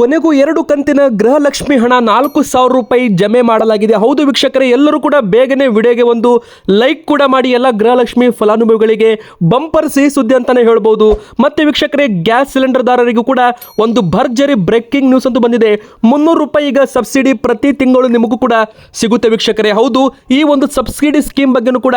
ಕೊನೆಗೂ ಎರಡು ಕಂತಿನ ಗೃಹಲಕ್ಷ್ಮಿ ಹಣ ನಾಲ್ಕು ಸಾವಿರ ರೂಪಾಯಿ ಜಮೆ ಮಾಡಲಾಗಿದೆ. ಹೌದು ವೀಕ್ಷಕರೇ, ಎಲ್ಲರೂ ಕೂಡ ಬೇಗನೆ ವಿಡಿಯೋಗೆ ಒಂದು ಲೈಕ್ ಕೂಡ ಮಾಡಿ, ಎಲ್ಲ ಗೃಹಲಕ್ಷ್ಮಿ ಫಲಾನುಭವಿಗಳಿಗೆ ಬಂಪರ್ ಸಿಹಿ ಸುದ್ದಿ ಅಂತಾನೆ ಹೇಳ್ಬೋದು. ಮತ್ತೆ ವೀಕ್ಷಕರೇ, ಗ್ಯಾಸ್ ಸಿಲಿಂಡರ್ದಾರರಿಗೂ ಕೂಡ ಒಂದು ಭರ್ಜರಿ ಬ್ರೇಕಿಂಗ್ ನ್ಯೂಸ್ ಅಂತೂ ಬಂದಿದೆ. ಮುನ್ನೂರು ರೂಪಾಯಿ ಈಗ ಸಬ್ಸಿಡಿ ಪ್ರತಿ ತಿಂಗಳು ನಿಮಗೂ ಕೂಡ ಸಿಗುತ್ತೆ ವೀಕ್ಷಕರೇ. ಹೌದು, ಈ ಒಂದು ಸಬ್ಸಿಡಿ ಸ್ಕೀಮ್ ಬಗ್ಗೆನೂ ಕೂಡ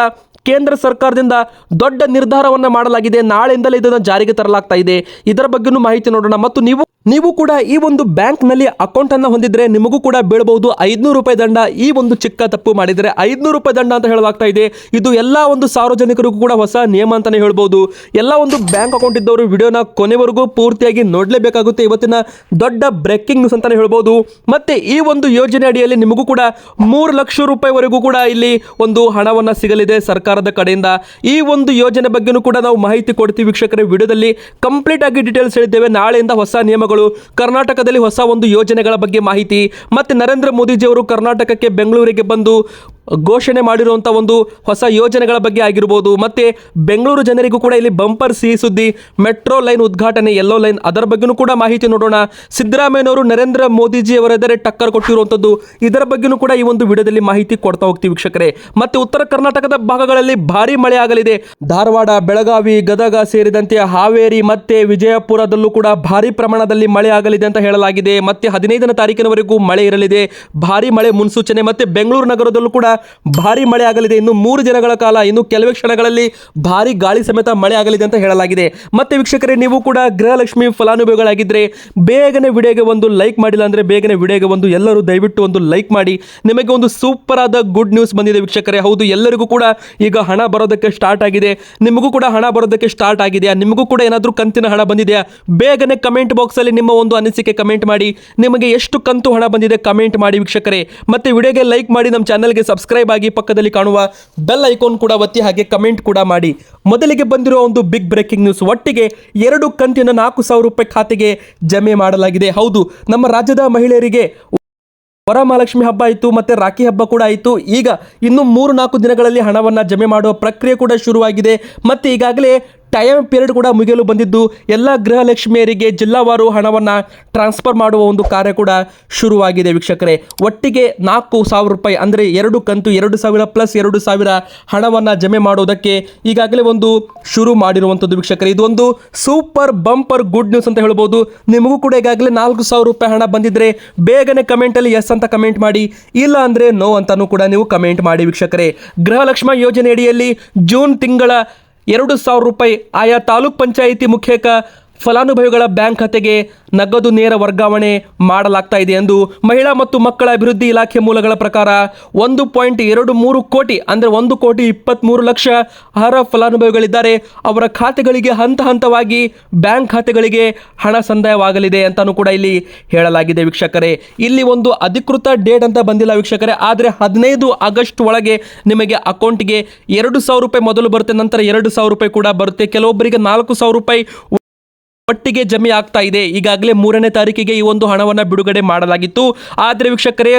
ಕೇಂದ್ರ ಸರ್ಕಾರದಿಂದ ದೊಡ್ಡ ನಿರ್ಧಾರವನ್ನು ಮಾಡಲಾಗಿದೆ. ನಾಳೆಯಿಂದಲೇ ಇದನ್ನು ಜಾರಿಗೆ ತರಲಾಗ್ತಾ ಇದೆ. ಇದರ ಬಗ್ಗೆನೂ ಮಾಹಿತಿ ನೋಡೋಣ. ಮತ್ತು ನೀವು ನೀವು ಕೂಡ ಈ ಒಂದು ಬ್ಯಾಂಕ್ನಲ್ಲಿ ಅಕೌಂಟ್ ಅನ್ನ ಹೊಂದಿದ್ರೆ ನಿಮಗೂ ಕೂಡ ಬೀಳಬಹುದು ಐದುನೂರು ರೂಪಾಯಿ ದಂಡ ಈ ಒಂದು ಚಿಕ್ಕ ತಪ್ಪು ಮಾಡಿದರೆ ಐದ್ನೂರು ರೂಪಾಯಿ ದಂಡ ಅಂತ ಹೇಳುವಾಗ್ತಾ ಇದೆ. ಇದು ಎಲ್ಲ ಒಂದು ಸಾರ್ವಜನಿಕರಿಗೂ ಕೂಡ ಹೊಸ ನಿಯಮ ಅಂತಾನೆ ಹೇಳ್ಬೋದು. ಎಲ್ಲ ಒಂದು ಬ್ಯಾಂಕ್ ಅಕೌಂಟ್ ಇದ್ದವರು ವಿಡಿಯೋನ ಕೊನೆವರೆಗೂ ಪೂರ್ತಿಯಾಗಿ ನೋಡಲೇಬೇಕಾಗುತ್ತೆ. ಇವತ್ತಿನ ದೊಡ್ಡ ಬ್ರೇಕಿಂಗ್ ನ್ಯೂಸ್ ಅಂತಾನೆ ಹೇಳ್ಬೋದು. ಮತ್ತೆ ಈ ಒಂದು ಯೋಜನೆ ಅಡಿಯಲ್ಲಿ ನಿಮಗೂ ಕೂಡ ಮೂರು ಲಕ್ಷ ರೂಪಾಯಿವರೆಗೂ ಕೂಡ ಇಲ್ಲಿ ಒಂದು ಹಣವನ್ನ ಸಿಗಲಿದೆ ಸರ್ಕಾರದ ಕಡೆಯಿಂದ. ಈ ಒಂದು ಯೋಜನೆ ಬಗ್ಗೆಯೂ ಕೂಡ ನಾವು ಮಾಹಿತಿ ಕೊಡ್ತೀವಿ ವೀಕ್ಷಕರೇ. ವಿಡಿಯೋದಲ್ಲಿ ಕಂಪ್ಲೀಟ್ ಆಗಿ ಡೀಟೇಲ್ಸ್ ಹೇಳಿದ್ದೇವೆ. ನಾಳೆಯಿಂದ ಹೊಸ ನಿಯಮಗಳು ಕರ್ನಾಟಕದಲ್ಲಿ ಹೊಸ ಒಂದು ಯೋಜನೆಗಳ ಬಗ್ಗೆ ಮಾಹಿತಿ. ಮತ್ತೆ ನರೇಂದ್ರ ಮೋದಿಜಿಯವರು ಕರ್ನಾಟಕಕ್ಕೆ ಬೆಂಗಳೂರಿಗೆ ಬಂದು ಘೋಷಣೆ ಮಾಡಿರುವಂಥ ಒಂದು ಹೊಸ ಯೋಜನೆಗಳ ಬಗ್ಗೆ ಆಗಿರ್ಬೋದು, ಮತ್ತೆ ಬೆಂಗಳೂರು ಜನರಿಗೂ ಕೂಡ ಇಲ್ಲಿ ಬಂಪರ್ ಸಿ ಸುದ್ದಿ ಮೆಟ್ರೋ ಲೈನ್ ಉದ್ಘಾಟನೆ ಯೆಲ್ಲೋ ಲೈನ್ ಅದರ ಬಗ್ಗೆನೂ ಕೂಡ ಮಾಹಿತಿ ನೋಡೋಣ. ಸಿದ್ದರಾಮಯ್ಯನವರು ನರೇಂದ್ರ ಮೋದಿಜಿ ಅವರೆದರೆ ಟಕ್ಕರ್ ಕೊಟ್ಟಿರುವಂಥದ್ದು ಇದರ ಬಗ್ಗೆನೂ ಕೂಡ ಈ ಒಂದು ವಿಡಿಯೋದಲ್ಲಿ ಮಾಹಿತಿ ಕೊಡ್ತಾ ಹೋಗ್ತೀವಿ ವೀಕ್ಷಕರೇ. ಮತ್ತೆ ಉತ್ತರ ಕರ್ನಾಟಕದ ಭಾಗಗಳಲ್ಲಿ ಭಾರಿ ಮಳೆ ಆಗಲಿದೆ ಧಾರವಾಡ, ಬೆಳಗಾವಿ, ಗದಗ ಸೇರಿದಂತೆ ಹಾವೇರಿ, ಮತ್ತೆ ವಿಜಯಪುರದಲ್ಲೂ ಕೂಡ ಭಾರಿ ಪ್ರಮಾಣದಲ್ಲಿ ಮಳೆ ಆಗಲಿದೆ ಅಂತ ಹೇಳಲಾಗಿದೆ. ಮತ್ತೆ ಹದಿನೈದನೇ ತಾರೀಕಿನವರೆಗೂ ಮಳೆ ಇರಲಿದೆ. ಭಾರಿ ಮಳೆ ಮುನ್ಸೂಚನೆ, ಮತ್ತೆ ಬೆಂಗಳೂರು ನಗರದಲ್ಲೂ ಕೂಡ ಭಾರಿ ಮಳೆ ಆಗಲಿದೆ. ಇನ್ನು ಮೂರು ದಿನಗಳ ಕಾಲ, ಇನ್ನು ಕೆಲವೇ ಕ್ಷಣಗಳಲ್ಲಿ ಭಾರಿ ಗಾಳಿ ಸಮೇತ ಮಳೆ ಆಗಲಿದೆ ಅಂತ ಹೇಳಲಾಗಿದೆ. ಮತ್ತೆ ವೀಕ್ಷಕರೇ, ನೀವು ಕೂಡ ಗೃಹಲಕ್ಷ್ಮಿ ಫಲಾನುಭವಿಗಳಾಗಿದ್ದರೆ ಬೇಗನೆ ವಿಡಿಯೋಗೆ ಒಂದು ಲೈಕ್ ಮಾಡಿಲ್ಲ ಅಂದರೆ ಬೇಗನೆ ವಿಡಿಯೋಗೆ ಒಂದು ಎಲ್ಲರೂ ದಯವಿಟ್ಟು ಒಂದು ಲೈಕ್ ಮಾಡಿ. ನಿಮಗೆ ಒಂದು ಸೂಪರ್ ಆದ ಗುಡ್ ನ್ಯೂಸ್ ಬಂದಿದೆ ವೀಕ್ಷಕರೇ. ಹೌದು, ಎಲ್ಲರಿಗೂ ಕೂಡ ಈಗ ಹಣ ಬರೋದಕ್ಕೆ ಸ್ಟಾರ್ಟ್ ಆಗಿದೆ. ನಿಮಗೂ ಕೂಡ ಹಣ ಬರೋದಕ್ಕೆ ಸ್ಟಾರ್ಟ್ ಆಗಿದೆಯಾ? ನಿಮಗೂ ಕೂಡ ಏನಾದರೂ ಕಂತಿನ ಹಣ ಬಂದಿದೆಯಾ? ಬೇಗನೆ ಕಮೆಂಟ್ ಬಾಕ್ಸಲ್ಲಿ ನಿಮ್ಮ ಒಂದು ಅನಿಸಿಕೆ ಕಮೆಂಟ್ ಮಾಡಿ. ನಿಮಗೆ ಎಷ್ಟು ಕಂತು ಹಣ ಬಂದಿದೆ ಕಮೆಂಟ್ ಮಾಡಿ ವೀಕ್ಷಕರೇ. ಮತ್ತೆ ವಿಡಿಯೋಗೆ ಲೈಕ್ ಮಾಡಿ ನಮ್ಮ ಚಾನಲ್ಗೆ ಸಬ್ಸ್ಕ್ರೈಬ್ ಆಗಿ ಪಕ್ಕದಲ್ಲಿ ಕಾಣುವ ಬೆಲ್ ಐಕಾನ್ ಕೂಡ ಒತ್ತಿ ಹಾಗೆ ಕಮೆಂಟ್ ಕೂಡ ಮಾಡಿ. ಮೊದಲಿಗೆ ಬಂದಿರುವ ಒಂದು ಬಿಗ್ ಬ್ರೇಕಿಂಗ್ ನ್ಯೂಸ್ ಒಟ್ಟಿಗೆ ಎರಡು ಕಂತಿನ ನಾಲ್ಕು ಸಾವಿರ ರೂಪಾಯಿ ಖಾತೆಗೆ ಜಮೆ ಮಾಡಲಾಗಿದೆ. ಹೌದು, ನಮ್ಮ ರಾಜ್ಯದ ಮಹಿಳೆಯರಿಗೆ ವರಮಹಾಲಕ್ಷ್ಮಿ ಹಬ್ಬ ಆಯಿತು, ಮತ್ತೆ ರಾಖಿ ಹಬ್ಬ ಕೂಡ ಆಯಿತು. ಈಗ ಇನ್ನು ಮೂರು ನಾಲ್ಕು ದಿನಗಳಲ್ಲಿ ಹಣವನ್ನು ಜಮೆ ಮಾಡುವ ಪ್ರಕ್ರಿಯೆ ಕೂಡ ಶುರುವಾಗಿದೆ. ಮತ್ತೆ ಈಗಾಗಲೇ ಟೈಮ್ ಪೀರಿಯಡ್ ಕೂಡ ಮುಗಿಯಲು ಬಂದಿದ್ದು, ಎಲ್ಲ ಗೃಹಲಕ್ಷ್ಮಿಯರಿಗೆ ಜಿಲ್ಲಾವಾರು ಹಣವನ್ನು ಟ್ರಾನ್ಸ್ಫರ್ ಮಾಡುವ ಒಂದು ಕಾರ್ಯ ಕೂಡ ಶುರುವಾಗಿದೆ ವೀಕ್ಷಕರೇ. ಒಟ್ಟಿಗೆ ನಾಲ್ಕು ಸಾವಿರ ರೂಪಾಯಿ ಅಂದರೆ ಎರಡು ಕಂತು ಎರಡು ಸಾವಿರ ಪ್ಲಸ್ ಎರಡು ಸಾವಿರ ಹಣವನ್ನು ಜಮೆ ಮಾಡೋದಕ್ಕೆ ಈಗಾಗಲೇ ಒಂದು ಶುರು ಮಾಡಿರುವಂಥದ್ದು ವೀಕ್ಷಕರೇ. ಇದೊಂದು ಸೂಪರ್ ಬಂಪರ್ ಗುಡ್ ನ್ಯೂಸ್ ಅಂತ ಹೇಳ್ಬೋದು. ನಿಮಗೂ ಕೂಡ ಈಗಾಗಲೇ ನಾಲ್ಕು ಸಾವಿರ ರೂಪಾಯಿ ಹಣ ಬಂದಿದ್ರೆ ಬೇಗನೆ ಕಮೆಂಟಲ್ಲಿ ಎಸ್ ಅಂತ ಕಮೆಂಟ್ ಮಾಡಿ, ಇಲ್ಲ ಅಂದರೆ ನೋ ಅಂತಲೂ ಕೂಡ ನೀವು ಕಮೆಂಟ್ ಮಾಡಿ ವೀಕ್ಷಕರೇ. ಗೃಹಲಕ್ಷ್ಮ ಯೋಜನೆ ಅಡಿಯಲ್ಲಿ ಜೂನ್ ತಿಂಗಳ ಎರಡು ಸಾವಿರ ರೂಪಾಯಿ ಆಯಾ ತಾಲೂಕ್ ಪಂಚಾಯಿತಿ ಮುಖ್ಯಕ ಫಲಾನುಭವಿಗಳ ಬ್ಯಾಂಕ್ ಖಾತೆಗೆ ನಗದು ನೇರ ವರ್ಗಾವಣೆ ಮಾಡಲಾಗ್ತಾ ಇದೆ ಎಂದು ಮಹಿಳಾ ಮತ್ತು ಮಕ್ಕಳ ಅಭಿವೃದ್ಧಿ ಇಲಾಖೆ ಮೂಲಗಳ ಪ್ರಕಾರ ಒಂದು ಪಾಯಿಂಟ್ ಎರಡು ಮೂರು ಕೋಟಿ, ಅಂದರೆ ಒಂದು ಕೋಟಿ ಇಪ್ಪತ್ತ್ಮೂರು ಲಕ್ಷ ಅರ್ಹ ಫಲಾನುಭವಿಗಳಿದ್ದಾರೆ. ಅವರ ಖಾತೆಗಳಿಗೆ ಹಂತ ಹಂತವಾಗಿ ಬ್ಯಾಂಕ್ ಖಾತೆಗಳಿಗೆ ಹಣ ಸಂದಾಯವಾಗಲಿದೆ ಅಂತಾನೂ ಕೂಡ ಇಲ್ಲಿ ಹೇಳಲಾಗಿದೆ ವೀಕ್ಷಕರೇ. ಇಲ್ಲಿ ಒಂದು ಅಧಿಕೃತ ಡೇಟ್ ಅಂತ ಬಂದಿಲ್ಲ ವೀಕ್ಷಕರೇ, ಆದರೆ ಹದಿನೈದು ಆಗಸ್ಟ್ ಒಳಗೆ ನಿಮಗೆ ಅಕೌಂಟ್ಗೆ ಎರಡು ಸಾವಿರ ರೂಪಾಯಿ ಮೊದಲು ಬರುತ್ತೆ, ನಂತರ ಎರಡು ಸಾವಿರ ರೂಪಾಯಿ ಕೂಡ ಬರುತ್ತೆ. ಕೆಲವೊಬ್ಬರಿಗೆ ನಾಲ್ಕು ಸಾವಿರ ರೂಪಾಯಿ ಒಟ್ಟಿಗೆ ಜಮೆ ಆಗ್ತಾ ಇದೆ. ಈಗಾಗಲೇ ಮೂರನೇ ತಾರೀಕಿಗೆ ಈ ಒಂದು ಹಣವನ್ನು ಬಿಡುಗಡೆ ಮಾಡಲಾಗಿತ್ತು. ಆದರೆ ವೀಕ್ಷಕರೇ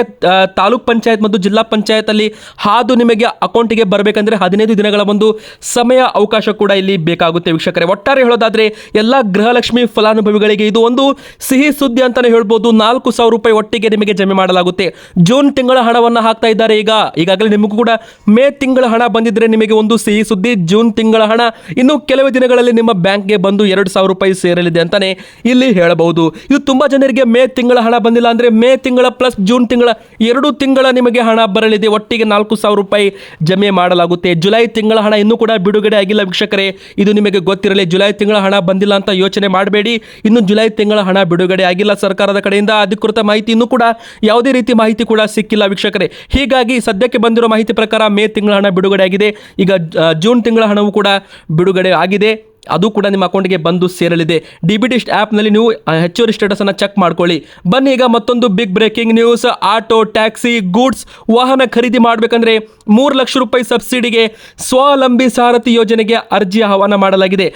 ತಾಲೂಕ್ ಪಂಚಾಯತ್ ಮತ್ತು ಜಿಲ್ಲಾ ಪಂಚಾಯತ್ ಅಲ್ಲಿ ಹಾದು ನಿಮಗೆ ಅಕೌಂಟಿಗೆ ಬರಬೇಕಂದ್ರೆ ಹದಿನೈದು ದಿನಗಳ ಒಂದು ಸಮಯ ಅವಕಾಶ ಕೂಡ ಇಲ್ಲಿ ಬೇಕಾಗುತ್ತೆ ವೀಕ್ಷಕರೇ. ಒಟ್ಟಾರೆ ಹೇಳೋದಾದ್ರೆ, ಎಲ್ಲ ಗೃಹಲಕ್ಷ್ಮಿ ಫಲಾನುಭವಿಗಳಿಗೆ ಇದು ಒಂದು ಸಿಹಿ ಸುದ್ದಿ ಅಂತಾನೆ ಹೇಳ್ಬೋದು. ನಾಲ್ಕು ಸಾವಿರ ರೂಪಾಯಿ ಒಟ್ಟಿಗೆ ನಿಮಗೆ ಜಮೆ ಮಾಡಲಾಗುತ್ತೆ. ಜೂನ್ ತಿಂಗಳ ಹಣವನ್ನು ಹಾಕ್ತಾ ಇದ್ದಾರೆ ಈಗ. ಈಗಾಗಲೇ ನಿಮಗೂ ಕೂಡ ಮೇ ತಿಂಗಳ ಹಣ ಬಂದಿದ್ರೆ ನಿಮಗೆ ಒಂದು ಸಿಹಿ ಸುದ್ದಿ. ಜೂನ್ ತಿಂಗಳ ಹಣ ಇನ್ನು ಕೆಲವೇ ದಿನಗಳಲ್ಲಿ ನಿಮ್ಮ ಬ್ಯಾಂಕ್ಗೆ ಬಂದು ಎರಡು ಸಾವಿರ ರೂಪಾಯಿ ಸೇರಲಿದೆ ಅಂತಾನೆ ಇಲ್ಲಿ ಹೇಳಬಹುದು. ಇದು ತುಂಬಾ ಜನರಿಗೆ ಮೇ ತಿಂಗಳ ಹಣ ಬಂದಿಲ್ಲ ಅಂದ್ರೆ ಮೇ ತಿಂಗಳ ಪ್ಲಸ್ ಜೂನ್ ತಿಂಗಳ ಎರಡು ತಿಂಗಳ ನಿಮಗೆ ಹಣ ಬರಲಿದೆ. ಒಟ್ಟಿಗೆ ನಾಲ್ಕು ಸಾವಿರ ರೂಪಾಯಿ ಜಮೆ ಮಾಡಲಾಗುತ್ತೆ. ಜುಲೈ ತಿಂಗಳ ಹಣ ಇನ್ನೂ ಕೂಡ ಬಿಡುಗಡೆ ಆಗಿಲ್ಲ ವೀಕ್ಷಕರೇ. ಇದು ನಿಮಗೆ ಗೊತ್ತಿರಲಿ, ಜುಲೈ ತಿಂಗಳ ಹಣ ಬಂದಿಲ್ಲ ಅಂತ ಯೋಚನೆ ಮಾಡಬೇಡಿ. ಇನ್ನು ಜುಲೈ ತಿಂಗಳ ಹಣ ಬಿಡುಗಡೆ ಆಗಿಲ್ಲ ಸರ್ಕಾರದ ಕಡೆಯಿಂದ. ಅಧಿಕೃತ ಮಾಹಿತಿ ಇನ್ನೂ ಕೂಡ ಯಾವುದೇ ರೀತಿ ಮಾಹಿತಿ ಕೂಡ ಸಿಕ್ಕಿಲ್ಲ ವೀಕ್ಷಕರೇ. ಹೀಗಾಗಿ ಸದ್ಯಕ್ಕೆ ಬಂದಿರೋ ಮಾಹಿತಿ ಪ್ರಕಾರ ಮೇ ತಿಂಗಳ ಹಣ ಬಿಡುಗಡೆ ಆಗಿದೆ. ಈಗ ಜೂನ್ ತಿಂಗಳ ಹಣವು ಕೂಡ ಬಿಡುಗಡೆ ಆಗಿದೆ. ಅದು ಕೂಡ ನಿಮ್ಮ ಅಕೌಂಟ್ಗೆ ಬಂದು ಸೇರಲಿದೆ. ಡಿ ಬಿ ನಲ್ಲಿ ಆ್ಯಪ್ನಲ್ಲಿ ನೀವು ಹೆಚ್ಚುವರಿ ಸ್ಟೇಟಸನ್ನು ಚೆಕ್ ಮಾಡ್ಕೊಳ್ಳಿ. ಬನ್ನಿ ಈಗ ಮತ್ತೊಂದು big breaking news. Auto, taxi, goods, ವಾಹನ ಖರೀದಿ ಮಾಡಬೇಕಂದ್ರೆ ಮೂರು ಲಕ್ಷ ರೂಪಾಯಿ ಸಬ್ಸಿಡಿಗೆ ಸ್ವಾವಲಂಬಿ ಸಾರಥಿ ಯೋಜನೆಗೆ ಅರ್ಜಿ ಆಹ್ವಾನ ಮಾಡಲಾಗಿದೆ.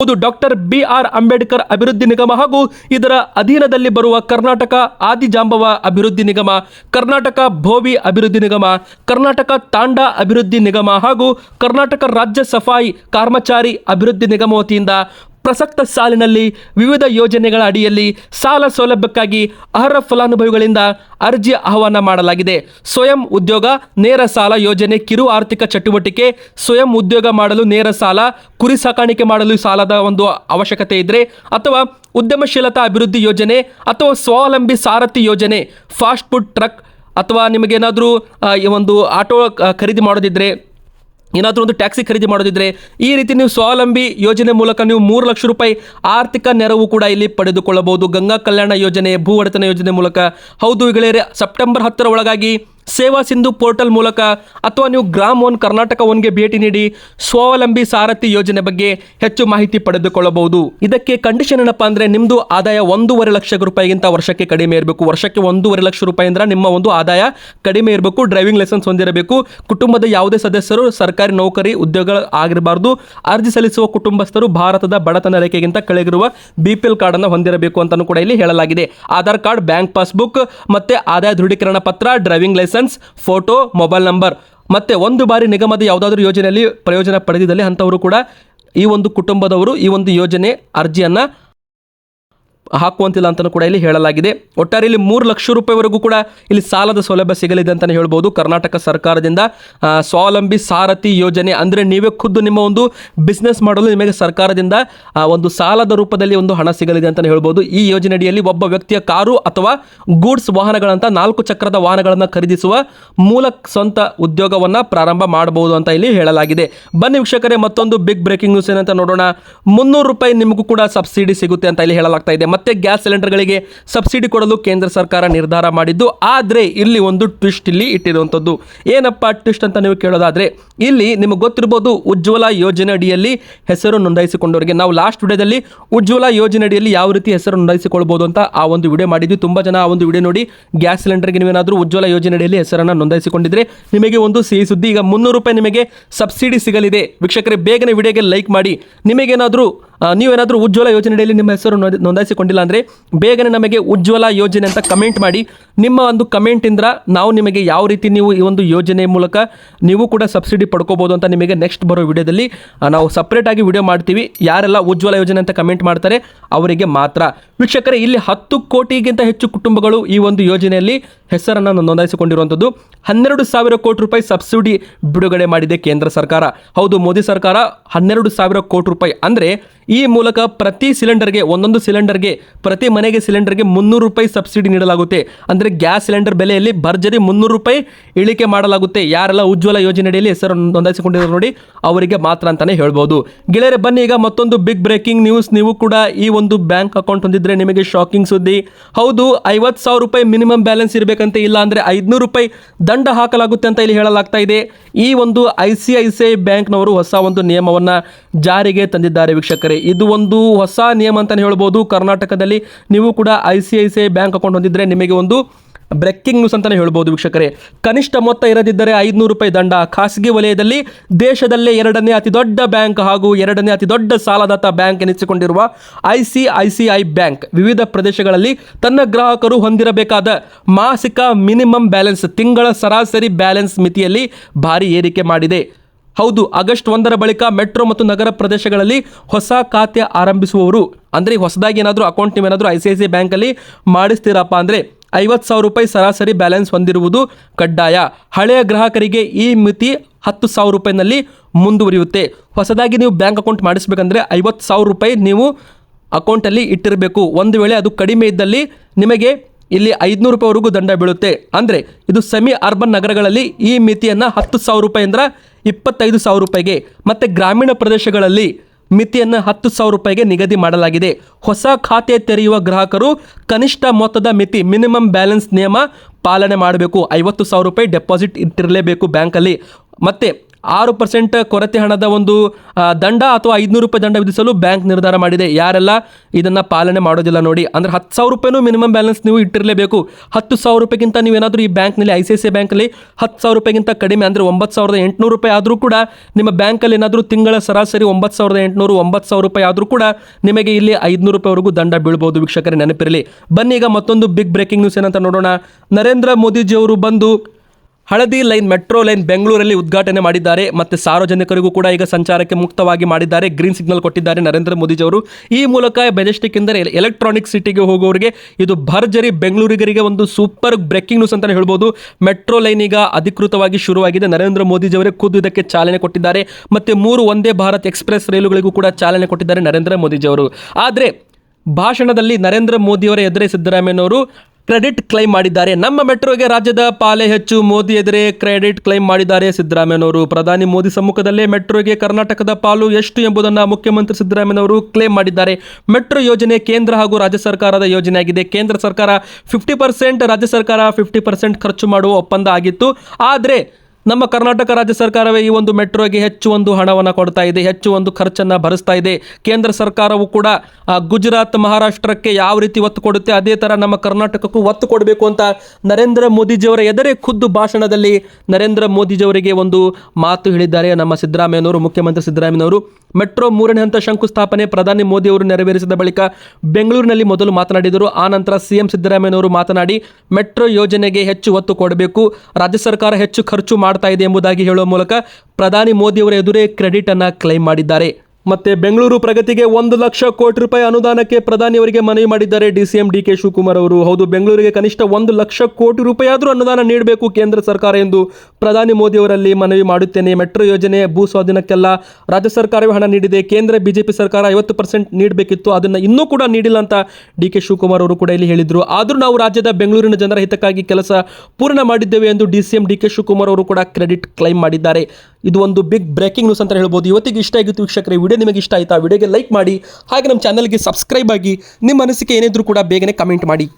ಹೌದು, ಡಾಕ್ಟರ್ ಬಿ ಆರ್ ಅಂಬೇಡ್ಕರ್ ಅಭಿವೃದ್ಧಿ ನಿಗಮ ಹಾಗೂ ಇದರ ಅಧೀನದಲ್ಲಿ ಬರುವ ಕರ್ನಾಟಕ ಆದಿಜಾಂಬವ ಅಭಿವೃದ್ಧಿ ನಿಗಮ, ಕರ್ನಾಟಕ ಭೋವಿ ಅಭಿವೃದ್ಧಿ ನಿಗಮ, ಕರ್ನಾಟಕ ತಾಂಡ ಅಭಿವೃದ್ಧಿ ನಿಗಮ ಹಾಗೂ ಕರ್ನಾಟಕ ರಾಜ್ಯ ಸಫಾಯಿ ಕರ್ಮಚಾರಿ ಅಭಿವೃದ್ಧಿ ನಿಗಮ ಪ್ರಸಕ್ತ ಸಾಲಿನಲ್ಲಿ ವಿವಿಧ ಯೋಜನೆಗಳ ಅಡಿಯಲ್ಲಿ ಸಾಲ ಸೌಲಭ್ಯಕ್ಕಾಗಿ ಅರ್ಹ ಫಲಾನುಭವಿಗಳಿಂದ ಅರ್ಜಿ ಆಹ್ವಾನ ಮಾಡಲಾಗಿದೆ. ಸ್ವಯಂ ಉದ್ಯೋಗ, ನೇರ ಸಾಲ ಯೋಜನೆ, ಕಿರು ಆರ್ಥಿಕ ಚಟುವಟಿಕೆ, ಸ್ವಯಂ ಉದ್ಯೋಗ ಮಾಡಲು ನೇರ ಸಾಲ, ಕುರಿ ಸಾಕಾಣಿಕೆ ಮಾಡಲು ಸಾಲದ ಒಂದು ಅವಶ್ಯಕತೆ ಇದ್ದರೆ ಅಥವಾ ಉದ್ಯಮಶೀಲತಾ ಅಭಿವೃದ್ಧಿ ಯೋಜನೆ ಅಥವಾ ಸ್ವಾವಲಂಬಿ ಸಾರಥಿ ಯೋಜನೆ, ಫಾಸ್ಟ್ ಫುಡ್ ಟ್ರಕ್ ಅಥವಾ ನಿಮಗೇನಾದರೂ ಈ ಒಂದು ಆಟೋ ಖರೀದಿ ಮಾಡೋದಿದ್ರೆ ಏನಾದರೂ ಒಂದು ಟ್ಯಾಕ್ಸಿ ಖರೀದಿ ಮಾಡೋದಿದ್ರೆ ಈ ರೀತಿ ನೀವು ಸ್ವಾವಲಂಬಿ ಯೋಜನೆ ಮೂಲಕ ನೀವು ಮೂರು ಲಕ್ಷ ರೂಪಾಯಿ ಆರ್ಥಿಕ ನೆರವು ಕೂಡ ಇಲ್ಲಿ ಪಡೆದುಕೊಳ್ಳಬಹುದು. ಗಂಗಾ ಕಲ್ಯಾಣ ಯೋಜನೆ, ಭೂ ಒಡೆತನ ಯೋಜನೆ ಮೂಲಕ. ಹೌದು ಗೆಳೆಯರೆ, ಸೆಪ್ಟೆಂಬರ್ ಹತ್ತರ ಒಳಗಾಗಿ ಸೇವಾ ಸಿಂಧು ಪೋರ್ಟಲ್ ಮೂಲಕ ಅಥವಾ ನೀವು ಗ್ರಾಮ್ ಒನ್ ಕರ್ನಾಟಕ ಒನ್ಗೆ ಭೇಟಿ ನೀಡಿ ಸ್ವಾವಲಂಬಿ ಸಾರಥಿ ಯೋಜನೆ ಬಗ್ಗೆ ಹೆಚ್ಚು ಮಾಹಿತಿ ಪಡೆದುಕೊಳ್ಳಬಹುದು. ಇದಕ್ಕೆ ಕಂಡೀಷನ್ ಏನಪ್ಪ ಅಂದ್ರೆ ನಿಮ್ದು ಆದಾಯ ಒಂದೂವರೆ ಲಕ್ಷ ರೂಪಾಯಿಗಿಂತ ವರ್ಷಕ್ಕೆ ಕಡಿಮೆ ಇರಬೇಕು. ವರ್ಷಕ್ಕೆ ಒಂದೂವರೆ ಲಕ್ಷ ರೂಪಾಯಿ ಅಂದ್ರೆ ನಿಮ್ಮ ಒಂದು ಆದಾಯ ಕಡಿಮೆ ಇರಬೇಕು ಡ್ರೈವಿಂಗ್ ಲೈಸೆನ್ಸ್ ಹೊಂದಿರಬೇಕು. ಕುಟುಂಬದ ಯಾವುದೇ ಸದಸ್ಯರು ಸರ್ಕಾರಿ ನೌಕರಿ, ಉದ್ಯೋಗ ಆಗಿರಬಾರ್ದು. ಅರ್ಜಿ ಸಲ್ಲಿಸುವ ಕುಟುಂಬಸ್ಥರು ಭಾರತದ ಬಡತನ ರೇಖೆಗಿಂತ ಕೆಳಗಿರುವ ಬಿಪಿಎಲ್ ಎಲ್ ಕಾರ್ಡ್ ಅನ್ನು ಹೊಂದಿರಬೇಕು ಅಂತಾನೂ ಕೂಡ ಇಲ್ಲಿ ಹೇಳಲಾಗಿದೆ. ಆಧಾರ್ ಕಾರ್ಡ್, ಬ್ಯಾಂಕ್ ಪಾಸ್ಬುಕ್ ಮತ್ತೆ ಆದಾಯ ದೃಢೀಕರಣ ಪತ್ರ driving licence photo, mobile number ಮತ್ತೆ ಒಂದು ಬಾರಿ ನಿಗಮದ ಯಾವುದಾದ್ರೂ ಯೋಜನೆಯಲ್ಲಿ ಪ್ರಯೋಜನ ಪಡೆದಿದ್ದಲ್ಲಿ ಅಂಥವರು ಕೂಡ ಈ ಒಂದು ಕುಟುಂಬದವರು ಈ ಒಂದು ಯೋಜನೆ ಅರ್ಜಿಯನ್ನು ಹಾಕುವಂತಿಲ್ಲ ಅಂತಲೂ ಕೂಡ ಇಲ್ಲಿ ಹೇಳಲಾಗಿದೆ. ಒಟ್ಟಾರೆ ಇಲ್ಲಿ ಮೂರು ಲಕ್ಷ ರೂಪಾಯಿವರೆಗೂ ಕೂಡ ಇಲ್ಲಿ ಸಾಲದ ಸೌಲಭ್ಯ ಸಿಗಲಿದೆ ಅಂತಲೇ ಹೇಳ್ಬೋದು. ಕರ್ನಾಟಕ ಸರ್ಕಾರದಿಂದ ಸ್ವಾವಲಂಬಿ ಸಾರಥಿ ಯೋಜನೆ ಅಂದರೆ ನೀವೇ ಖುದ್ದು ನಿಮ್ಮ ಒಂದು ಬಿಸ್ನೆಸ್ ಮಾಡಲು ನಿಮಗೆ ಸರ್ಕಾರದಿಂದ ಒಂದು ಸಾಲದ ರೂಪದಲ್ಲಿ ಒಂದು ಹಣ ಸಿಗಲಿದೆ ಅಂತಲೇ ಹೇಳ್ಬೋದು. ಈ ಯೋಜನೆಯಡಿಯಲ್ಲಿ ಒಬ್ಬ ವ್ಯಕ್ತಿಯ ಕಾರು ಅಥವಾ ಗೂಡ್ಸ್ ವಾಹನಗಳಂತ ನಾಲ್ಕು ಚಕ್ರದ ವಾಹನಗಳನ್ನು ಖರೀದಿಸುವ ಮೂಲ ಸ್ವಂತ ಉದ್ಯೋಗವನ್ನು ಪ್ರಾರಂಭ ಮಾಡಬಹುದು ಅಂತ ಇಲ್ಲಿ ಹೇಳಲಾಗಿದೆ. ಬನ್ನಿ ವೀಕ್ಷಕರೇ, ಮತ್ತೊಂದು ಬಿಗ್ ಬ್ರೇಕಿಂಗ್ ನ್ಯೂಸ್ ಏನಂತ ನೋಡೋಣ. ಮುನ್ನೂರು ರೂಪಾಯಿ ನಿಮಗೂ ಕೂಡ ಸಬ್ಸಿಡಿ ಸಿಗುತ್ತೆ ಅಂತ ಇಲ್ಲಿ ಹೇಳಲಾಗ್ತಾ ಇದೆ. ಮತ್ತೆ ಗ್ಯಾಸ್ ಸಿಲಿಂಡರ್ಗಳಿಗೆ ಸಬ್ಸಿಡಿ ಕೊಡಲು ಕೇಂದ್ರ ಸರ್ಕಾರ ನಿರ್ಧಾರ ಮಾಡಿದ್ದು, ಆದರೆ ಇಲ್ಲಿ ಒಂದು ಟ್ವಿಸ್ಟ್ ಇಲ್ಲಿ ಇಟ್ಟಿರುವಂಥದ್ದು. ಏನಪ್ಪ ಟ್ವಿಸ್ಟ್ ಅಂತ ನೀವು ಕೇಳೋದಾದ್ರೆ, ಇಲ್ಲಿ ನಿಮಗೆ ಗೊತ್ತಿರ್ಬೋದು ಉಜ್ವಲ ಯೋಜನೆ ಅಡಿಯಲ್ಲಿ ಹೆಸರು ನೋಂದಾಯಿಸಿಕೊಂಡವರಿಗೆ. ನಾವು ಲಾಸ್ಟ್ ವಿಡಿಯೋದಲ್ಲಿ ಉಜ್ವಲ ಯೋಜನೆ ಅಡಿಯಲ್ಲಿ ಯಾವ ರೀತಿ ಹೆಸರು ನೋಂದಾಯಿಸಿಕೊಳ್ಬೋದು ಅಂತ ಆ ಒಂದು ವಿಡಿಯೋ ಮಾಡಿದ್ವಿ. ತುಂಬ ಜನ ಆ ಒಂದು ವಿಡಿಯೋ ನೋಡಿ ಗ್ಯಾಸ್ ಸಿಲಿಂಡರ್ಗೆ ನೀವೇನಾದರೂ ಉಜ್ವಲ ಯೋಜನೆ ಅಡಿಯಲ್ಲಿ ಹೆಸರನ್ನು ನೋಂದಾಯಿಸಿಕೊಂಡಿದ್ರೆ ನಿಮಗೆ ಒಂದು ಸಿಹಿ ಸುದ್ದಿ. ಈಗ ಮುನ್ನೂರು ರೂಪಾಯಿ ನಿಮಗೆ ಸಬ್ಸಿಡಿ ಸಿಗಲಿದೆ. ವೀಕ್ಷಕರೇ, ಬೇಗನೆ ವಿಡಿಯೋಗೆ ಲೈಕ್ ಮಾಡಿ. ನಿಮಗೇನಾದರೂ ನೀವೇನಾದರೂ ಉಜ್ವಲ ಯೋಜನೆಯಲ್ಲಿ ನಿಮ್ಮ ಹೆಸರು ನೋಂದ- ನೋಂದಾಯಿಸಿಕೊಂಡಿಲ್ಲ ಅಂದರೆ ಬೇಗನೆ ನಮಗೆ ಉಜ್ವಲ ಯೋಜನೆ ಅಂತ ಕಮೆಂಟ್ ಮಾಡಿ. ನಿಮ್ಮ ಒಂದು ಕಮೆಂಟಿಂದ ನಾವು ನಿಮಗೆ ಯಾವ ರೀತಿ ನೀವು ಈ ಒಂದು ಯೋಜನೆ ಮೂಲಕ ನೀವು ಕೂಡ ಸಬ್ಸಿಡಿ ಪಡ್ಕೋಬೋದು ಅಂತ ನಿಮಗೆ ನೆಕ್ಸ್ಟ್ ಬರೋ ವಿಡಿಯೋದಲ್ಲಿ ನಾವು ನಾವು ಸಪ್ರೇಟಾಗಿ ವಿಡಿಯೋ ಮಾಡ್ತೀವಿ. ಯಾರೆಲ್ಲ ಉಜ್ವಲ ಯೋಜನೆ ಅಂತ ಕಮೆಂಟ್ ಮಾಡ್ತಾರೆ, ಅವರಿಗೆ ಮಾತ್ರ. ವೀಕ್ಷಕರೇ, ಇಲ್ಲಿ ಹತ್ತು ಕೋಟಿಗಿಂತ ಹೆಚ್ಚು ಕುಟುಂಬಗಳು ಈ ಒಂದು ಯೋಜನೆಯಲ್ಲಿ ಹೆಸರನ್ನು ನೋಂದಾಯಿಸಿಕೊಂಡಿರುವಂಥದ್ದು ಹನ್ನೆರಡು ಸಾವಿರ ಕೋಟಿ ರೂಪಾಯಿ ಸಬ್ಸಿಡಿ ಬಿಡುಗಡೆ ಮಾಡಿದೆ ಕೇಂದ್ರ ಸರ್ಕಾರ. ಹೌದು, ಮೋದಿ ಸರ್ಕಾರ ಹನ್ನೆರಡು ಸಾವಿರ ಕೋಟಿ ರೂಪಾಯಿ ಅಂದರೆ ಈ ಮೂಲಕ ಪ್ರತಿ ಸಿಲಿಂಡರ್ಗೆ, ಒಂದೊಂದು ಸಿಲಿಂಡರ್ಗೆ, ಪ್ರತಿ ಮನೆಗೆ ಸಿಲಿಂಡರ್ಗೆ ಮುನ್ನೂರು ರೂಪಾಯಿ ಸಬ್ಸಿಡಿ ನೀಡಲಾಗುತ್ತೆ. ಅಂದರೆ ಗ್ಯಾಸ್ ಸಿಲಿಂಡರ್ ಬೆಲೆಯಲ್ಲಿ ಭರ್ಜರಿ ಮುನ್ನೂರು ರೂಪಾಯಿ ಇಳಿಕೆ ಮಾಡಲಾಗುತ್ತೆ. ಯಾರೆಲ್ಲ ಉಜ್ವಲ ಯೋಜನೆಯಲ್ಲಿ ಹೆಸರು ನೋಂದಾಯಿಸಿಕೊಂಡಿರೋ ನೋಡಿ, ಅವರಿಗೆ ಮಾತ್ರ ಅಂತಲೇ ಹೇಳ್ಬೋದು. ಗೆಳೆಯರೆ, ಬನ್ನಿ ಈಗ ಮತ್ತೊಂದು ಬಿಗ್ ಬ್ರೇಕಿಂಗ್ ನ್ಯೂಸ್ ನೀವು ಕೂಡ ಈ ಒಂದು ಬ್ಯಾಂಕ್ ಅಕೌಂಟ್ ಹೊಂದಿದ್ರೆ ನಿಮಗೆ ಶಾಕಿಂಗ್ ಸುದ್ದಿ. ಹೌದು, ಐವತ್ತು ಸಾವಿರ ರೂಪಾಯಿ ಮಿನಿಮಮ್ ಬ್ಯಾಲೆನ್ಸ್ ಇರಬೇಕಂತೆ ಇಲ್ಲ ಅಂದರೆ ಐದುನೂರು ರೂಪಾಯಿ ದಂಡ ಹಾಕಲಾಗುತ್ತೆ ಅಂತ ಇಲ್ಲಿ ಹೇಳಲಾಗ್ತಾ ಇದೆ. ಈ ಒಂದು I C I C I ಬ್ಯಾಂಕ್ನವರು ಹೊಸ ಒಂದು ನಿಯಮವನ್ನು ಜಾರಿಗೆ ತಂದಿದ್ದಾರೆ ವೀಕ್ಷಕರೇ. ಇದು ಒಂದು ಹೊಸ ನಿಯಮ ಅಂತಲೇ ಹೇಳ್ಬೋದು. ಕರ್ನಾಟಕದಲ್ಲಿ ನೀವು ಕೂಡ I C I C I bank account ಹೊಂದಿದ್ರೆ ನಿಮಗೆ ಒಂದು ಬ್ರೇಕಿಂಗ್ ನ್ಯೂಸ್ ಅಂತಲೇ ಹೇಳ್ಬೋದು ವೀಕ್ಷಕರೇ. ಕನಿಷ್ಠ ಮೊತ್ತ ಇರದಿದ್ದರೆ ಐದುನೂರು ರೂಪಾಯಿ ದಂಡ. ಖಾಸಗಿ ವಲಯದಲ್ಲಿ ದೇಶದಲ್ಲೇ ಎರಡನೇ ಅತಿ ದೊಡ್ಡ ಬ್ಯಾಂಕ್ ಹಾಗೂ ಎರಡನೇ ಅತಿ ದೊಡ್ಡ ಸಾಲದಾತ ಬ್ಯಾಂಕ್ ಎನಿಸಿಕೊಂಡಿರುವ I C I C I bank. ವಿವಿಧ ಪ್ರದೇಶಗಳಲ್ಲಿ ತನ್ನ ಗ್ರಾಹಕರು ಹೊಂದಿರಬೇಕಾದ ಮಾಸಿಕ ಮಿನಿಮಮ್ ಬ್ಯಾಲೆನ್ಸ್ ತಿಂಗಳ ಸರಾಸರಿ ಬ್ಯಾಲೆನ್ಸ್ ಮಿತಿಯಲ್ಲಿ ಭಾರಿ ಏರಿಕೆ ಮಾಡಿದೆ. ಹೌದು, ಆಗಸ್ಟ್ ಒಂದರ ಬಳಿಕ ಮೆಟ್ರೋ ಮತ್ತು ನಗರ ಪ್ರದೇಶಗಳಲ್ಲಿ ಹೊಸ ಖಾತೆ ಆರಂಭಿಸುವವರು. ಅಂದರೆ ಹೊಸದಾಗಿ ಏನಾದರೂ ಅಕೌಂಟ್ ನೀವೇನಾದರೂ ಐ ಸಿ ಐ ಸಿ ಬ್ಯಾಂಕಲ್ಲಿ ಮಾಡಿಸ್ತೀರಪ್ಪ ಅಂದರೆ ಐವತ್ತು ಸಾವಿರ ರೂಪಾಯಿ ಸರಾಸರಿ ಬ್ಯಾಲೆನ್ಸ್ ಹೊಂದಿರುವುದು ಕಡ್ಡಾಯ. ಹಳೆಯ ಗ್ರಾಹಕರಿಗೆ ಈ ಮಿತಿ ಹತ್ತು ಸಾವಿರ ರೂಪಾಯಿನಲ್ಲಿ ಮುಂದುವರಿಯುತ್ತೆ. ಹೊಸದಾಗಿ ನೀವು ಬ್ಯಾಂಕ್ ಅಕೌಂಟ್ ಮಾಡಿಸ್ಬೇಕಂದ್ರೆ ಐವತ್ತು ಸಾವಿರ ರೂಪಾಯಿ ನೀವು ಅಕೌಂಟಲ್ಲಿ ಇಟ್ಟಿರಬೇಕು. ಒಂದು ವೇಳೆ ಅದು ಕಡಿಮೆ ಇದ್ದಲ್ಲಿ ನಿಮಗೆ ಇಲ್ಲಿ ಐದುನೂರು ರೂಪಾಯಿವರೆಗೂ ದಂಡ ಬೀಳುತ್ತೆ. ಅಂದರೆ ಇದು ಸೆಮಿ ಅರ್ಬನ್ ನಗರಗಳಲ್ಲಿ ಈ ಮಿತಿಯನ್ನು ಹತ್ತು ಸಾವಿರ ರೂಪಾಯಿಂದ ಇಪ್ಪತ್ತೈದು ಸಾವಿರ ರೂಪಾಯಿಗೆ. ಮತ್ತು ಗ್ರಾಮೀಣ ಪ್ರದೇಶಗಳಲ್ಲಿ ಮಿತಿಯನ್ನು ಹತ್ತು ಸಾವಿರ ರೂಪಾಯಿಗೆ ನಿಗದಿ ಮಾಡಲಾಗಿದೆ. ಹೊಸ ಖಾತೆ ತೆರೆಯುವ ಗ್ರಾಹಕರು ಕನಿಷ್ಠ ಮೊತ್ತದ ಮಿತಿ ಮಿನಿಮಮ್ ಬ್ಯಾಲೆನ್ಸ್ ನಿಯಮ ಪಾಲನೆ ಮಾಡಬೇಕು. ಐವತ್ತು ಸಾವಿರ ರೂಪಾಯಿ ಡೆಪಾಸಿಟ್ ಇಟ್ಟಿರಲೇಬೇಕು ಬ್ಯಾಂಕಲ್ಲಿ. ಮತ್ತು ಆರು ಪರ್ಸೆಂಟ್ ಕೊರತೆ ಹಣದ ಒಂದು ದಂಡ ಅಥವಾ ಐದುನೂರು ರೂಪಾಯಿ ದಂಡ ವಿಧಿಸಲು ಬ್ಯಾಂಕ್ ನಿರ್ಧಾರ ಮಾಡಿದೆ. ಯಾರೆಲ್ಲ ಇದನ್ನು ಪಾಲನೆ ಮಾಡೋದಿಲ್ಲ ನೋಡಿ, ಅಂದರೆ ಹತ್ತು ಸಾವಿರ ರೂಪಾಯಿನೂ ಮಿನಿಮಮ್ ಬ್ಯಾಲೆನ್ಸ್ ನೀವು ಇಟ್ಟಿರಲೇಬೇಕು. ಹತ್ತು ಸಾವಿರ ರೂಪಾಯಿಗಿಂತ ನೀವೇನಾದರೂ ಈ ಬ್ಯಾಂಕ್ನಲ್ಲಿ, ಐ ಸಿ ಐ ಸಿ ಬ್ಯಾಂಕಲ್ಲಿ ಹತ್ತು ಸಾವಿರ ರೂಪಾಯಿಗಿಂತ ಕಡಿಮೆ, ಅಂದರೆ ಒಂಬತ್ತು ಸಾವಿರದ ಎಂಟುನೂರು ರೂಪಾಯಿ ಆದರೂ ಕೂಡ ನಿಮ್ಮ ಬ್ಯಾಂಕಲ್ಲಿ ಏನಾದರೂ ತಿಂಗಳ ಸರಾಸರಿ ಒಂಬತ್ತು ಸಾವಿರದ ಎಂಟುನೂರು, ಒಂಬತ್ತು ಸಾವಿರ ರೂಪಾಯಿ ಆದರೂ ಕೂಡ ನಿಮಗೆ ಇಲ್ಲಿ ಐದುನೂರು ರೂಪಾಯಿವರೆಗೂ ದಂಡ ಬೀಳ್ಬೋದು ವೀಕ್ಷಕರೇ, ನೆನಪಿರಲಿ. ಬನ್ನಿ ಈಗ ಮತ್ತೊಂದು ಬಿಗ್ ಬ್ರೇಕಿಂಗ್ ನ್ಯೂಸ್ ಏನಂತ ನೋಡೋಣ. ನರೇಂದ್ರ ಮೋದಿಜಿಯವರು ಬಂದು ಹಳದಿ ಲೈನ್ ಮೆಟ್ರೋ ಲೈನ್ ಬೆಂಗಳೂರಲ್ಲಿ ಉದ್ಘಾಟನೆ ಮಾಡಿದ್ದಾರೆ ಮತ್ತೆ ಸಾರ್ವಜನಿಕರಿಗೂ ಕೂಡ ಈಗ ಸಂಚಾರಕ್ಕೆ ಮುಕ್ತವಾಗಿ ಮಾಡಿದ್ದಾರೆ. ಗ್ರೀನ್ ಸಿಗ್ನಲ್ ಕೊಟ್ಟಿದ್ದಾರೆ ನರೇಂದ್ರ ಮೋದಿಜಿಯವರು. ಈ ಮೂಲಕ ಬೆಜೆಸ್ಟಿಕ್ ಎಂದರೆ ಎಲೆಕ್ಟ್ರಾನಿಕ್ ಸಿಟಿಗೆ ಹೋಗುವವರಿಗೆ ಇದು ಭರ್ಜರಿ ಬೆಂಗಳೂರಿಗರಿಗೆ ಒಂದು ಸೂಪರ್ ಬ್ರೇಕಿಂಗ್ ನ್ಯೂಸ್ ಅಂತಲೇ ಹೇಳ್ಬೋದು. ಮೆಟ್ರೋ ಲೈನ್ ಈಗ ಅಧಿಕೃತವಾಗಿ ಶುರುವಾಗಿದೆ. ನರೇಂದ್ರ ಮೋದಿಜಿಯವರೇ ಖುದ್ದು ಇದಕ್ಕೆ ಚಾಲನೆ ಕೊಟ್ಟಿದ್ದಾರೆ. ಮತ್ತೆ ಮೂರು ಒಂದೇ ಭಾರತ್ ಎಕ್ಸ್ಪ್ರೆಸ್ ರೈಲುಗಳಿಗೂ ಕೂಡ ಚಾಲನೆ ಕೊಟ್ಟಿದ್ದಾರೆ ನರೇಂದ್ರ ಮೋದಿಜಿಯವರು. ಆದರೆ ಭಾಷಣದಲ್ಲಿ ನರೇಂದ್ರ ಮೋದಿಯವರ ಎದುರೇ ಸಿದ್ದರಾಮಯ್ಯನವರು ಕ್ರೆಡಿಟ್ ಕ್ಲೈಮ್ ಮಾಡಿದ್ದಾರೆ. ನಮ್ಮ ಮೆಟ್ರೋಗೆ ರಾಜ್ಯದ ಪಾಲೆ ಹೆಚ್ಚು ಮೋದಿ ಎದುರೇ ಕ್ರೆಡಿಟ್ ಕ್ಲೈಮ್ ಮಾಡಿದ್ದಾರೆ. ಸಿದ್ದರಾಮಯ್ಯನವರು ಪ್ರಧಾನಿ ಮೋದಿ ಸಮ್ಮುಖದಲ್ಲೇ ಮೆಟ್ರೋಗೆ ಕರ್ನಾಟಕದ ಪಾಲು ಎಷ್ಟು ಎಂಬುದನ್ನು ಮುಖ್ಯಮಂತ್ರಿ ಸಿದ್ದರಾಮಯ್ಯನವರು ಕ್ಲೇಮ್ ಮಾಡಿದ್ದಾರೆ. ಮೆಟ್ರೋ ಯೋಜನೆ ಕೇಂದ್ರ ಹಾಗೂ ರಾಜ್ಯ ಸರ್ಕಾರದ ಯೋಜನೆಯಾಗಿದೆ. ಕೇಂದ್ರ ಸರ್ಕಾರ ಫಿಫ್ಟಿ ಪರ್ಸೆಂಟ್ ರಾಜ್ಯ ಸರ್ಕಾರ ಫಿಫ್ಟಿ ಪರ್ಸೆಂಟ್ ಖರ್ಚು ಮಾಡುವ ಒಪ್ಪಂದ ಆಗಿತ್ತು. ಆದರೆ ನಮ್ಮ ಕರ್ನಾಟಕ ರಾಜ್ಯ ಸರ್ಕಾರವೇ ಈ ಒಂದು ಮೆಟ್ರೋಗೆ ಹೆಚ್ಚು ಒಂದು ಹಣವನ್ನು ಕೊಡ್ತಾ ಇದೆ, ಹೆಚ್ಚು ಒಂದು ಖರ್ಚನ್ನು ಭರಿಸ್ತಾ ಇದೆ. ಕೇಂದ್ರ ಸರ್ಕಾರವು ಕೂಡ ಗುಜರಾತ್, ಮಹಾರಾಷ್ಟ್ರಕ್ಕೆ ಯಾವ ರೀತಿ ಒತ್ತು ಕೊಡುತ್ತೆ, ಅದೇ ಥರ ನಮ್ಮ ಕರ್ನಾಟಕಕ್ಕೂ ಒತ್ತು ಕೊಡಬೇಕು ಅಂತ ನರೇಂದ್ರ ಮೋದಿಜಿಯವರ ಎದರೆ ಖುದ್ದು ಭಾಷಣದಲ್ಲಿ ನರೇಂದ್ರ ಮೋದಿಜಿಯವರಿಗೆ ಒಂದು ಮಾತು ಹೇಳಿದ್ದಾರೆ ನಮ್ಮ ಸಿದ್ದರಾಮಯ್ಯನವರು, ಮುಖ್ಯಮಂತ್ರಿ ಸಿದ್ದರಾಮಯ್ಯನವರು. ಮೆಟ್ರೋ ಮೂರನೇ ಹಂತ ಶಂಕುಸ್ಥಾಪನೆ ಪ್ರಧಾನಿ ಮೋದಿ ಅವರು ನೆರವೇರಿಸಿದ ಬಳಿಕ ಬೆಂಗಳೂರಿನಲ್ಲಿ ಮೊದಲು ಮಾತನಾಡಿದರು. ಆ ನಂತರ ಸಿಎಂ ಸಿದ್ದರಾಮಯ್ಯನವರು ಮಾತನಾಡಿ, ಮೆಟ್ರೋ ಯೋಜನೆಗೆ ಹೆಚ್ಚು ಒತ್ತು ಕೊಡಬೇಕು, ರಾಜ್ಯ ಸರ್ಕಾರ ಹೆಚ್ಚು ಖರ್ಚು ಮಾಡ್ತಾ ಇದೆ ಎಂಬುದಾಗಿ ಹೇಳುವ ಮೂಲಕ ಪ್ರಧಾನಿ ಮೋದಿಯವರ ಎದುರೇ ಕ್ರೆಡಿಟ್ ಅನ್ನು ಕ್ಲೈಮ್ ಮಾಡಿದ್ದಾರೆ. ಮತ್ತೆ ಬೆಂಗಳೂರು ಪ್ರಗತಿಗೆ ಒಂದು ಲಕ್ಷ ಕೋಟಿ ರೂಪಾಯಿ ಅನುದಾನಕ್ಕೆ ಪ್ರಧಾನಿಯವರಿಗೆ ಮನವಿ ಮಾಡಿದ್ದಾರೆ ಡಿಸಿಎಂ ಡಿ ಕೆ ಶಿವಕುಮಾರ್ ಅವರು. ಹೌದು, ಬೆಂಗಳೂರಿಗೆ ಕನಿಷ್ಠ ಒಂದು ಲಕ್ಷ ಕೋಟಿ ರೂಪಾಯಿ ಆದರೂ ಅನುದಾನ ನೀಡಬೇಕು ಕೇಂದ್ರ ಸರ್ಕಾರ ಎಂದು ಪ್ರಧಾನಿ ಮೋದಿಯವರಲ್ಲಿ ಮನವಿ ಮಾಡುತ್ತೇನೆ. ಮೆಟ್ರೋ ಯೋಜನೆ ಭೂ ಸ್ವಾಧೀನಕ್ಕೆಲ್ಲ ರಾಜ್ಯ ಸರ್ಕಾರವೇ ಹಣ ನೀಡಿದೆ. ಕೇಂದ್ರ ಬಿಜೆಪಿ ಸರ್ಕಾರ ಐವತ್ತು ಪರ್ಸೆಂಟ್ ನೀಡಬೇಕಿತ್ತು. ಅದನ್ನು ಇನ್ನೂ ಕೂಡ ನೀಡಿಲ್ಲ ಅಂತ ಡಿ ಕೆ ಶಿವಕುಮಾರ್ ಅವರು ಕೂಡ ಇಲ್ಲಿ ಹೇಳಿದರು. ಆದರೂ ನಾವು ರಾಜ್ಯದ ಬೆಂಗಳೂರಿನ ಜನರ ಹಿತಕ್ಕಾಗಿ ಕೆಲಸ ಪೂರ್ಣ ಮಾಡಿದ್ದೇವೆ ಎಂದು D C M D K Shivakumar ಅವರು ಕೂಡ ಕ್ರೆಡಿಟ್ ಕ್ಲೈಮ್ ಮಾಡಿದ್ದಾರೆ. ಇದು ಒಂದು ಬಿಗ್ ಬ್ರೇಕಿಂಗ್ ನ್ಯೂಸ್ ಅಂತ ಹೇಳ್ಬೋದು. ಇವತ್ತಿಗೆ ಇಷ್ಟ ಆಗಿತ್ತು ವೀಕ್ಷಕರೇ ವಿಡಿಯೋ ನಿಮಗೆ ಇಷ್ಟ ಆಯಿತಾ ವಿಡಿಯೋಗೆ ಲೈಕ್ ಮಾಡಿ, ಹಾಗೆ ನಮ್ಮ ಚಾನಲ್ಗೆ ಸಬ್ಸ್ಕ್ರೈಬ್ ಆಗಿ, ನಿಮ್ಮ ಅನಿಸಿಕೆ ಏನಿದ್ರು ಕೂಡ ಬೇಗನೆ ಕಮೆಂಟ್ ಮಾಡಿ.